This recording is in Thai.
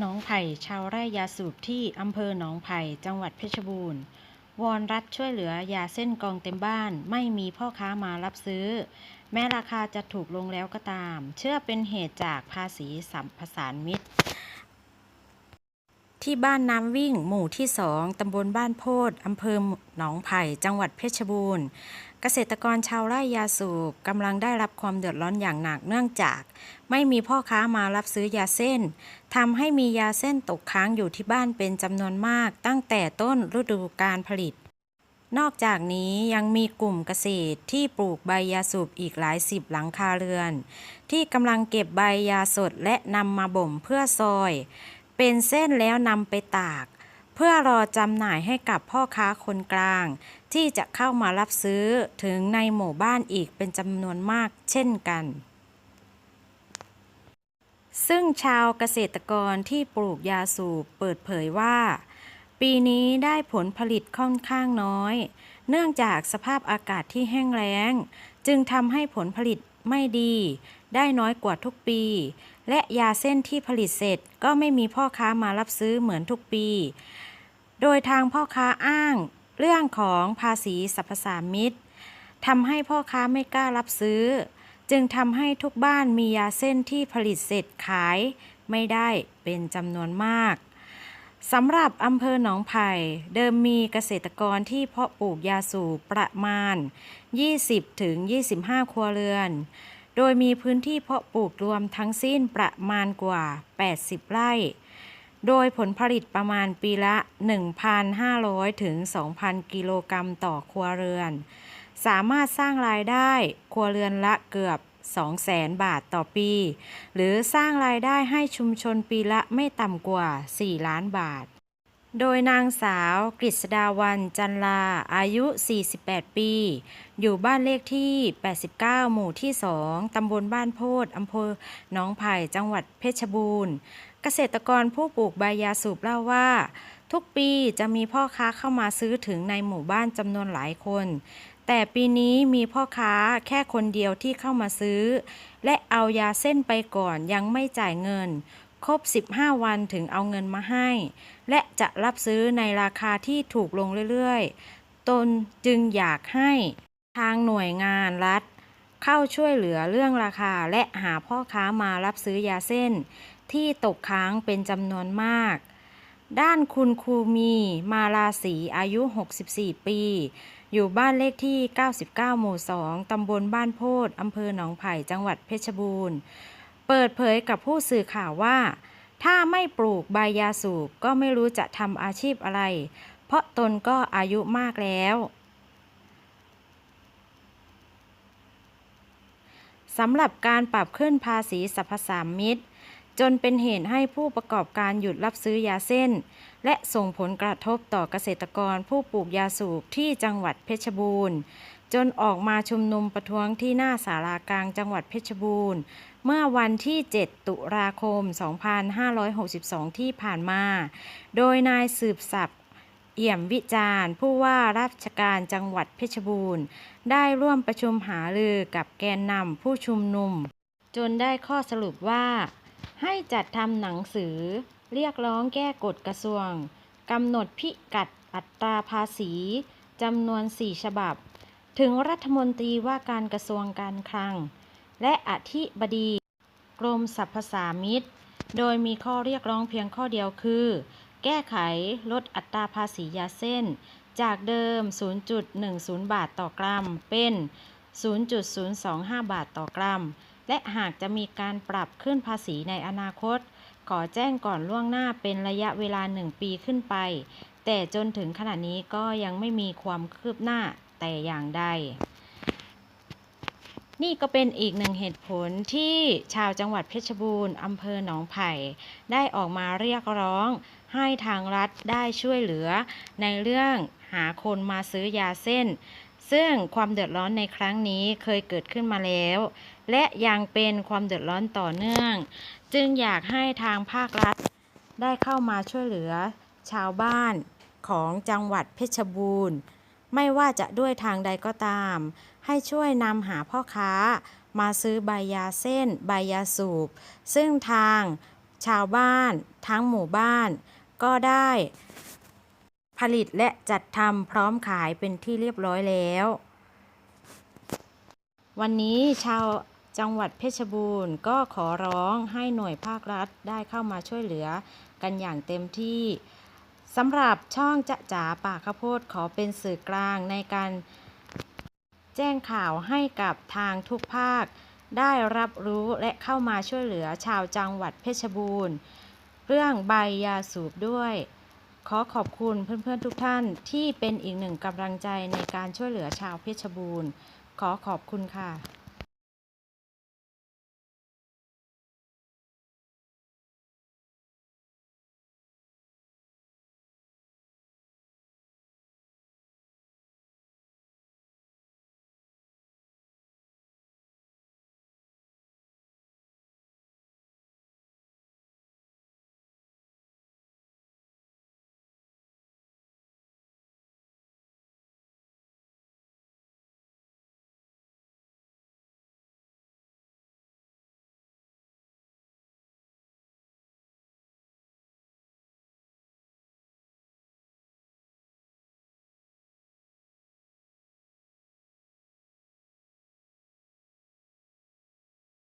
หนองไผ่ชาวไร่ยาสูบที่อำเภอหนองไผ่จังหวัดเพชรบูรณ์ วอนรัฐช่วยเหลือยาเส้นกองเต็มบ้าน ไม่มีพ่อค้ามารับซื้อ แม้ราคาจะถูกลงแล้วก็ตาม เชื่อเป็นเหตุจากภาษีสัมปสานมิตร ที่บ้านน้ำวิ่งหมู่ที่สองตำบลบ้านโพดอำเภอหนองไผ่จังหวัดเพชรบูรณ์เกษตรกรชาวไร่ยาสูบกำลังได้รับความเดือดร้อนอย่างหนักเนื่องจาก ไม่มีพ่อค้ามารับซื้อยาเส้นทำให้มียาเส้นตกค้างอยู่ที่บ้านเป็นจำนวนมาก ตั้งแต่ต้นฤดูการผลิต นอกจากนี้ยังมีกลุ่มเกษตรที่ปลูกใบยาสูบอีกหลายสิบหลังคาเรือน ที่กำลังเก็บใบยาสดและนำมาบ่มเพื่อซอย เป็นเส้นแล้วนำไปตาก เพื่อรอจำหน่ายให้กับพ่อค้าคนกลาง ที่จะเข้ามารับซื้อถึงในหมู่บ้านอีกเป็นจำนวนมากเช่นกัน ซึ่งชาวเกษตรกรที่ปลูกยาสูบเปิดเผยว่า ปีนี้ได้ผลผลิตค่อนข้างน้อย เนื่องจากสภาพอากาศที่แห้งแล้ง จึงทำให้ผลผลิตไม่ดี ได้น้อยกว่าทุกปี และยาเส้นที่ผลิตเสร็จก็ไม่มีพ่อค้ามารับซื้อเหมือนทุกปี โดยทางพ่อค้าอ้างเรื่องของภาษีสรรพสามิตทำให้พ่อค้าไม่กล้ารับซื้อ จึงทำให้ทุกบ้านมียาเส้นที่ผลิตเสร็จขายไม่ได้เป็นจำนวนมากสำหรับอำเภอหนองไผ่เดิมมีเกษตรกรที่เพาะปลูกยาสูบประมาณ 20-25ถึง25ครัวเรือน โดยมีพื้นที่เพาะปลูกรวมทั้งสิ้นประมาณกว่า 80 ไร่ โดยผลผลิตประมาณปีละ 1,500 ถึง 2,000 กิโลกรัมต่อครัวเรือน สามารถสร้างรายได้ครัวเรือนละเกือบ 200,000 บาทต่อปี หรือสร้างรายได้ให้ชุมชนปีละไม่ต่ำกว่า 4 ล้านบาท โดยนางสาวกฤษดาวันจันลา อายุ 48 ปี อยู่บ้านเลขที่ 89 หมู่ที่ 2 ตำบลบ้านโพดอำเภอหนองไผ่จังหวัดเพชรบูรณ์ เกษตรกรผู้ปลูกใบยาสูบเล่าว่า ทุกปีจะมีพ่อค้าเข้ามาซื้อถึงในหมู่บ้านจำนวนหลายคน แต่ปีนี้มีพ่อค้าแค่คนเดียวที่เข้ามาซื้อ และเอายาเส้นไปก่อนยังไม่จ่ายเงิน ครบ 15 วันถึงเอาเงินมาให้ และจะรับซื้อในราคาที่ถูกลงเรื่อยๆ ตนจึงอยากให้ทางหน่วยงานรัฐ เข้าช่วยเหลือเรื่องราคาและหาพ่อค้ามารับซื้อยาเส้น ที่ตกค้างเป็นจำนวนมาก ด้านคุณครูมีมาลาสีอายุ 64 ปี อยู่บ้านเลขที่ 99 หมู่ 2 ตำบลบ้านโพดอำเภอหนองไผ่ จังหวัดเพชรบูรณ์ เปิดเผยกับผู้สื่อข่าวว่า ถ้าไม่ปลูกใบยาสูบก็ไม่รู้จะทำอาชีพอะไร เพราะตนก็อายุมากแล้วสำหรับการปรับขึ้นภาษีสรรพสามิตจนเป็นเหตุให้ผู้ประกอบการหยุดรับซื้อยาเส้น และส่งผลกระทบต่อเกษตรกรผู้ปลูกยาสูบที่จังหวัดเพชรบูรณ์ จนออกมาชุมนุมประท้วงที่หน้าสารากลางจังหวัดเพชรบูรณ์ เมื่อวันที่ 7 ตุลาคม 2562 ที่ผ่านมา โดยนายสืบศักดิ์เอี่ยมวิจารณ์ ผู้ว่าราชการจังหวัดเพชรบูรณ์ ได้ร่วมประชุมหารือกับแกนนำผู้ชุมนุม จนได้ข้อสรุปว่า ให้จัดทำหนังสือ เรียกร้องแก้กฎกระทรวงกำหนดพิกัดอัตราภาษีจำนวน 4 ฉบับ ถึงรัฐมนตรีว่าการกระทรวงการคลัง และอธิบดีกรมสรรพสามิตโดยมีข้อเรียกร้องเพียงข้อเดียวคือ แก้ไขลดอัตราภาษียาเส้น จากเดิม 0.10 บาทต่อกรัม เป็น 0.025 บาทต่อกรัม และหากจะมีการปรับขึ้นภาษีในอนาคต ขอแจ้งก่อนล่วงหน้าเป็นระยะเวลา 1 ปีขึ้นไป แต่จนถึงขณะนี้ก็ยังไม่มีความคืบหน้า แต่อย่างใด นี่ก็เป็นอีกหนึ่งเหตุผลที่ชาวจังหวัดเพชรบูรณ์อำเภอหนองไผ่ ได้ออกมาเรียกร้องให้ทางรัฐได้ช่วยเหลือในเรื่องหาคนมาซื้อยาเส้น ซึ่งความเดือดร้อนในครั้งนี้เคยเกิดขึ้นมาแล้ว และยังเป็นความเดือดร้อนต่อเนื่อง จึงอยากให้ทางภาครัฐได้เข้ามาช่วยเหลือชาวบ้านของจังหวัดเพชรบูรณ์ ไม่ว่าจะด้วยทางใดก็ตาม ให้ช่วยนำหาพ่อค้า มาซื้อใบยาเส้น ใบยาสูบ ซึ่งทางชาวบ้าน ทั้งหมู่บ้าน ก็ได้ผลิตและจัดทำพร้อมขายเป็นที่เรียบร้อยแล้ว วันนี้ชาวจังหวัดเพชรบูรณ์ก็ขอร้องให้หน่วยภาครัฐได้เข้ามาช่วยเหลือกันอย่างเต็มที่ สำหรับช่องจะจ๋าป่าข้าวโพดขอเป็นสื่อกลางในการแจ้งข่าวให้กับทางทุกภาค ได้รับรู้และเข้ามาช่วยเหลือชาวจังหวัดเพชรบูรณ์ เรื่องใบยาสูบด้วย ขอขอบคุณเพื่อนๆทุกท่านที่เป็นอีกหนึ่งกำลังใจในการช่วยเหลือชาวเพชรบูรณ์ ขอขอบคุณค่ะ